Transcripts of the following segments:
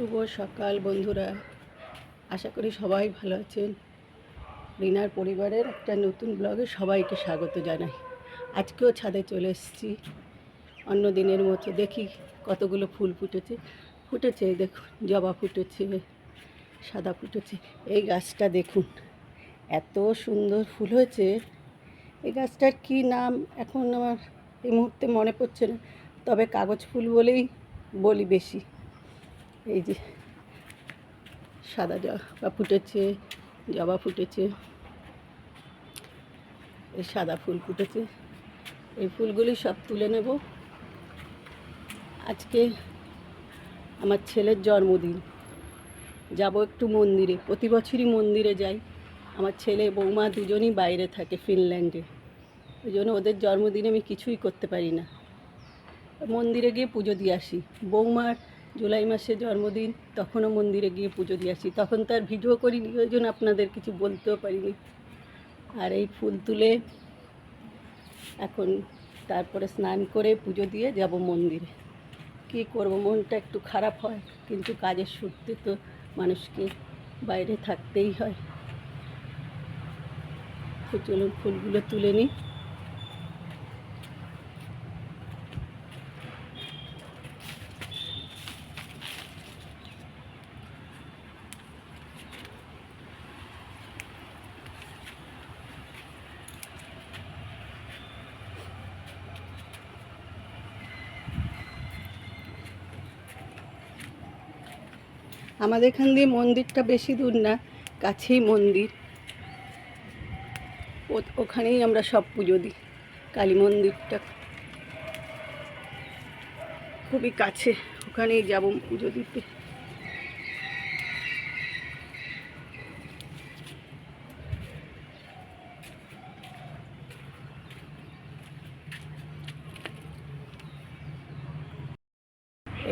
শুভ সকাল, বন্ধুরা। আশা করি সবাই ভালো আছেন। রিনার পরিবারের একটা নতুন ব্লগে সবাইকে স্বাগত জানাই। আজকেও ছাদে চলে এসেছি। অন্য দিনের মতো দেখি কতগুলো ফুল ফুটেছে। ফুটেছে, দেখুন, জবা ফুটেছে, সাদা ফুটেছে। এই গাছটা দেখুন, এত সুন্দর ফুল হয়েছে। এই গাছটার কি নাম এখন আমার এই মুহূর্তে মনে পড়ছে না। তবে কাগজ ফুল বলেই বলি বেশি। এই যে সাদা জবা ফুটেছে জবা ফুটেছে, এই সাদা ফুল ফুটেছে। এই ফুলগুলি সব তুলে নেব। আজকে আমার ছেলের জন্মদিন। যাব একটু মন্দিরে। প্রতি বছরই মন্দিরে যাই। আমার ছেলে, বৌমা দুজনই বাইরে থাকে ফিনল্যান্ডে। ওই জন্য ওদের জন্মদিনে আমি কিছুই করতে পারি না। মন্দিরে গিয়ে পুজো দিয়ে আসি। বৌমার জুলাই মাসে জন্মদিন, তখনও মন্দিরে গিয়ে পুজো দিয়ে আসি। তখন তার ভিডিও করিনি, ওই জন্য আপনাদের কিছু বলতেও পারিনি। আর এই ফুল তুলে এখন তারপরে স্নান করে পুজো দিয়ে যাব মন্দিরে। কী করব, মনটা একটু খারাপ হয়, কিন্তু কাজের সূত্রে তো মানুষকে বাইরে থাকতেই হয়। তো চলুন ফুলগুলো তুলে নিই। আমাদের এখান দিয়ে মন্দিরটা বেশি দূর না, কাছেই মন্দির। ওখানেই আমরা সব পুজো দিই, কালী মন্দিরটা। খুবই কাছে, ওখানেই যাব পুজো দিতে।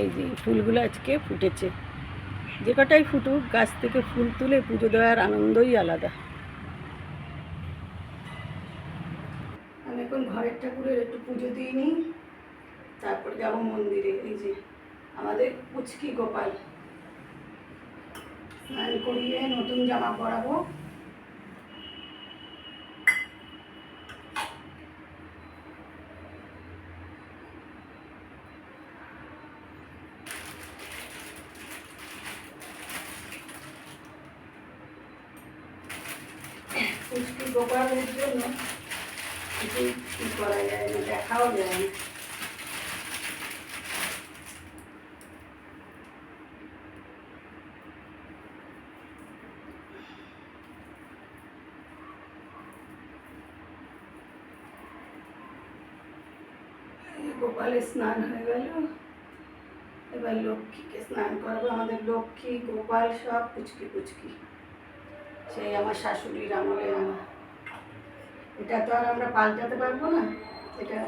এই যে ফুলগুলো আজকে ফুটেছে। যে কটাই ফুটুক, গাছ থেকে ফুল তুলে পুজো দেওয়ার আনন্দই আলাদা। আমি এখন ঘরের ঠাকুরের একটু পুজো দিয়ে নিই, তারপর যাব মন্দিরে। এই যে আমাদের কুচকি গোপাল। স্নান করিয়ে নতুন জামা পরাবো। গোপালের জন্য কিছু কি করা যায় না দেখাও যায়। না এই গোপালের স্নান হয়ে গেল। এবার লক্ষ্মীকে স্নান করাবো। আমাদের লক্ষ্মী, গোপাল সব পুচকি পুচকি। সেই আমার শাশুড়ির আমলে আনা এটা তো আর আমরা পাল্টাতে পারব না। এটা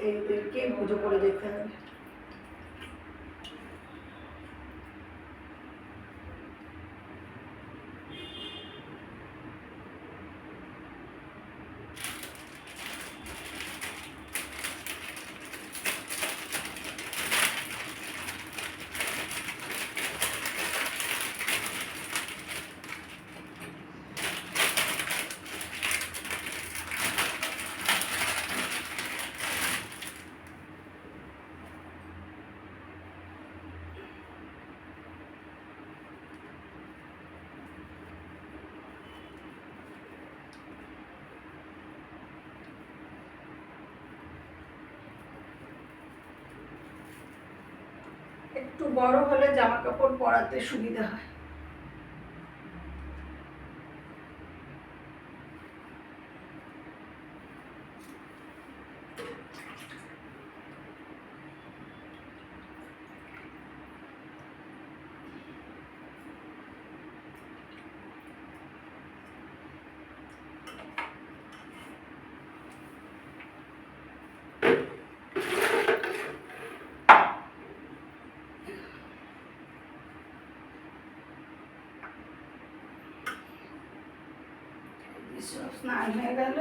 এদেরকে পুজো করে যেতে হবে। একটু বড় হলে জামা কাপড় পরাতে সুবিধা হয়। সব স্নান হয়ে গেল।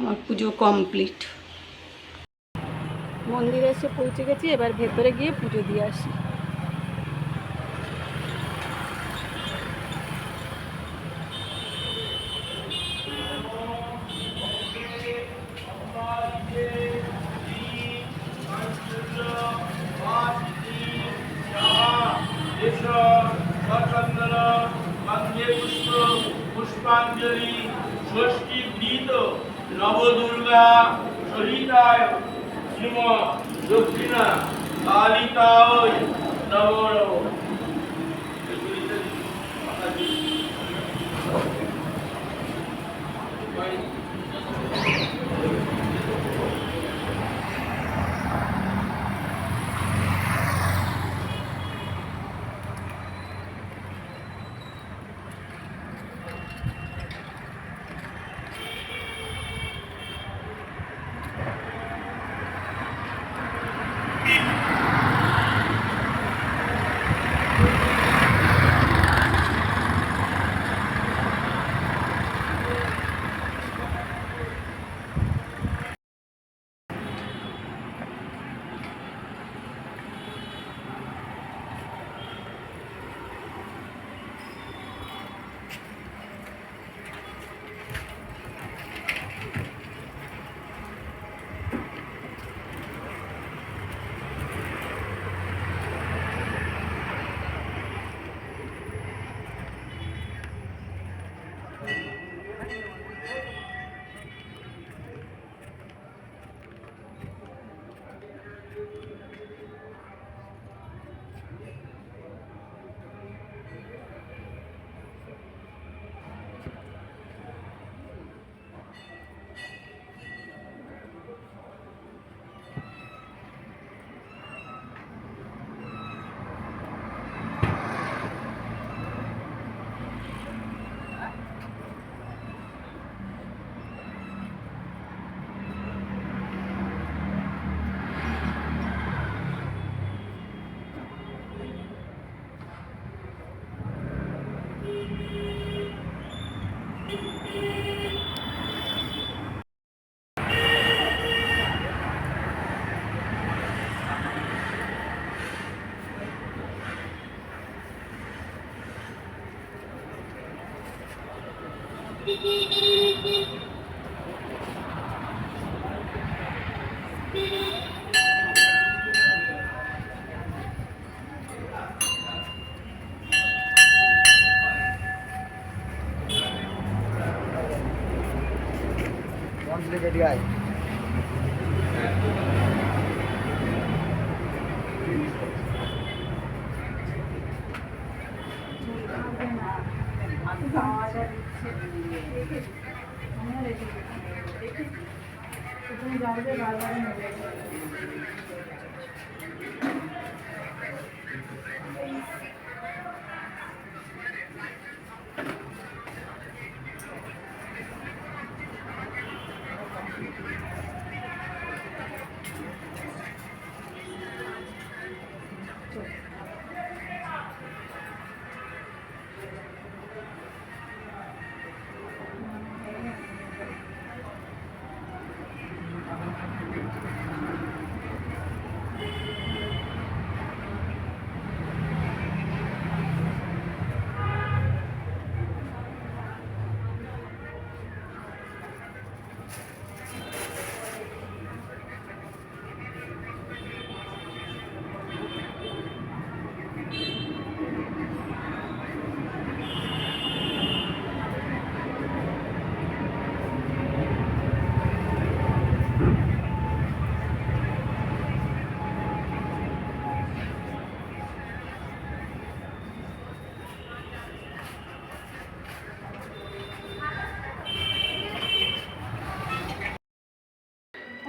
আমার পুজো কমপ্লিট। মন্দিরে এসে পৌঁছে গেছি এবার ভেতরে গিয়ে পুজো দিয়ে আসি। Lord নব নব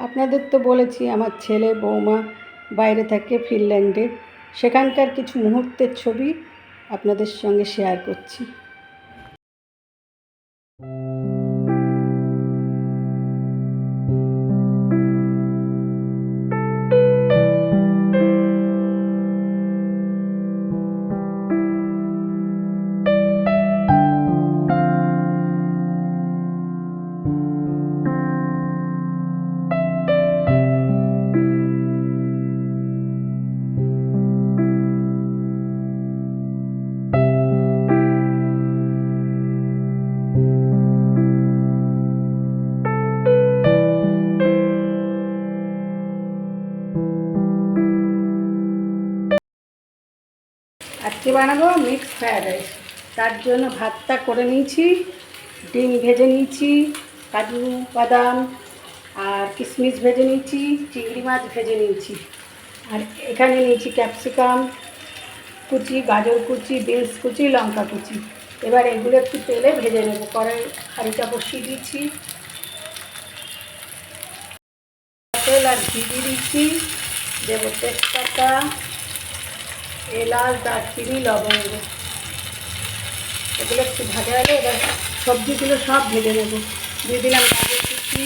আপনাদের তো বলেছি, আমার ছেলে, বৌমা বাইরে থাকে ফিনল্যান্ডে। সেখানকার কিছু মুহূর্তের ছবি আপনাদের সঙ্গে শেয়ার করছি। বানাবো মিক্স ফ্রায়েড রাইস তার জন্য ভাতটা করে নিয়েছি, ডিম ভেজে নিয়েছি, কাজু, বাদাম আর কিশমিশ ভেজে নিয়েছি, চিংড়ি মাছ ভেজে নিয়েছি। আর এখানে নিয়েছি ক্যাপসিকাম কুচি, গাজর কুচি, বিনস কুচি, লঙ্কা কুচি। এবার এগুলো একটু তেলে ভেজে নেব কড়াই হাঁড়িটা বসিয়ে দিচ্ছি। তেল আর ঘি দিচ্ছি, দেবো তেজপাতা। এলাচ, দারচিনি, লবঙ্গ। এগুলো একটু ভাজা হলে এবার সবজিগুলো সব ভেজে নেব। দিয়ে দিলাম গাজর কুচি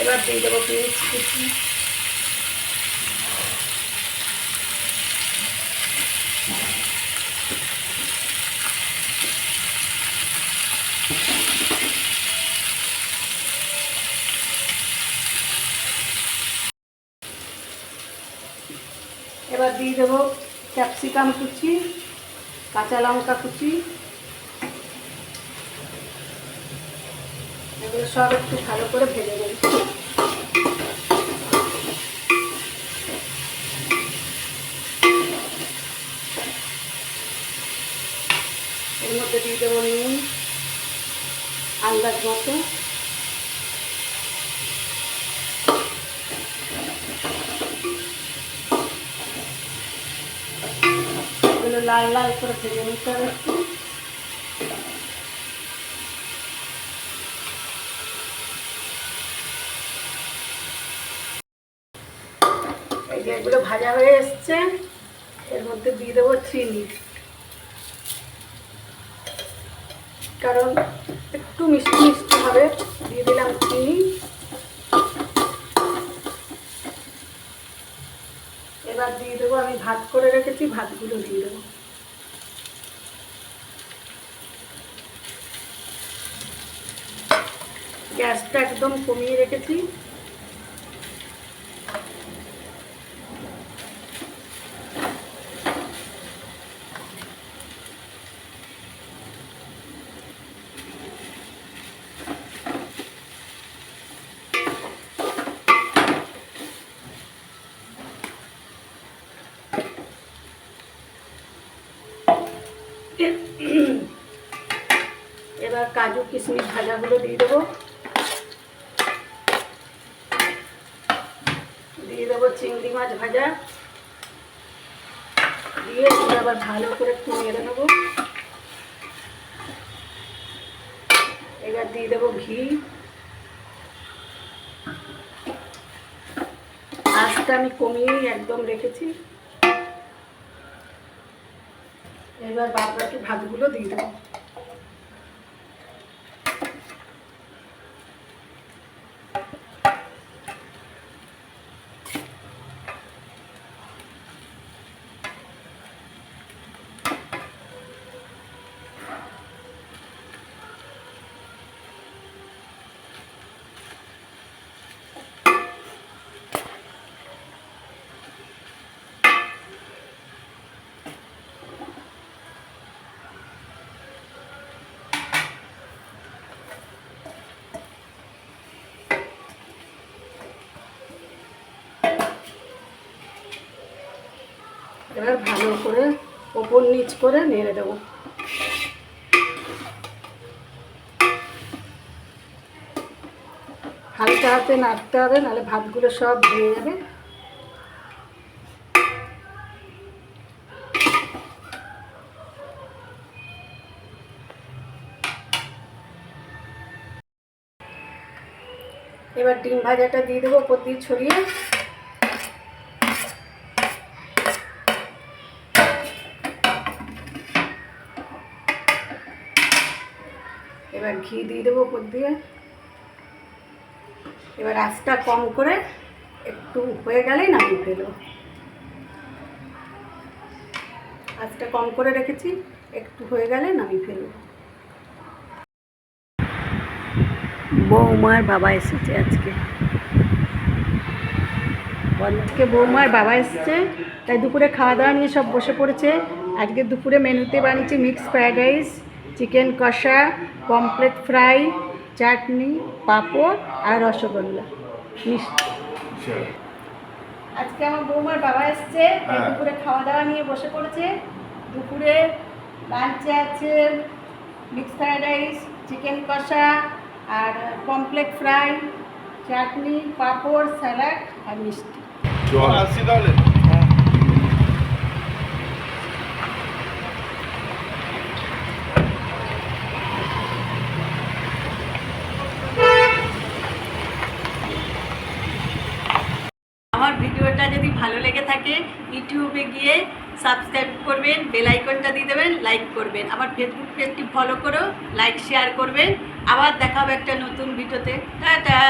এবার দিয়ে দেবো পেঁয়াজ কুচি এবার দিয়ে দেবো ক্যাপসিকাম কুচি, কাঁচা লঙ্কা কুচি। এগুলো সব একটু ভালো করে ভেজে নেব এর মধ্যে দিয়ে দেবো নুন আন্দাজ মতো। লাল লাল করে ভেজে নিতে হবে একটু। এগুলো ভাজা হয়ে এসছে, এর মধ্যে দিয়ে দেবো চিনি। কারণ একটু মিষ্টি মিষ্টি হবে। দিয়ে দিলাম চিনি এবার দিয়ে দেবো, আমি ভাত করে রেখেছি, ভাতগুলো দিয়ে দেবো। গ্যাসটা একদম কমিয়ে রেখেছি এবার কাজু কিশমিশ ভাজাগুলো দিয়ে দেবো দিয়ে দেবো চিংড়ি মাছ ভাজা। দিয়ে আবার ভালো করে একটু নেড়ে নেব এবার দিয়ে দেবো ঘি। আঁচটা আমি কমিয়েই একদম রেখেছি। এবার বাদ ভাতগুলো দিয়ে দেবো। এবার ভালো করে ওপর নিচ করে নেড়ে দেবো। হালকা হাতে নাড়তে হবে, নাহলে ভাতগুলো সব ভেঙে যাবে। এবার ডিম ভাজাটা দিয়ে দেবো ওপর দিয়ে ছড়িয়ে। এবার ঘি দিয়ে দেবো উপর দিয়ে। এবার আঁচটা কম করে একটু হয়ে গেলেই নামিয়ে ফেলব। আঁচটা কম করে রেখেছি, একটু হয়ে গেলে নামিয়ে ফেলব। বৌমার বাবা এসেছে আজকে। আজকে বৌমার বাবা এসেছে, তাই দুপুরে খাওয়া দাওয়া নিয়ে সব বসে পড়েছে। আজকে দুপুরে মেনুতে বানিয়েছি মিক্স ফ্রাইড রাইস চিকেন কষা পমপ্লেট ফ্রাই চাটনি পাঁপড় আর রসগোল্লা। মিষ্টি। আজকে আমার বৌমার বাবা এসছে হ্যাঁ। দুপুরে খাওয়া দাওয়া নিয়ে বসে পড়েছে। দুপুরে লাঞ্চে আছে মিক্স ফ্রাইড রাইস চিকেন কষা আর pomfret fry chutney papad salad আর মিষ্টি। আসছি তাহলে। ভিডিওটা যদি ভালো লেগে থাকে, ইউটিউবে গিয়ে সাবস্ক্রাইব করবেন বেল আইকনটা দিয়ে দেবেন লাইক করবেন। আমার ফেসবুক পেজটি ফলো করো লাইক শেয়ার করবেন। আবার দেখা হবে একটা নতুন ভিডিওতে টাটা!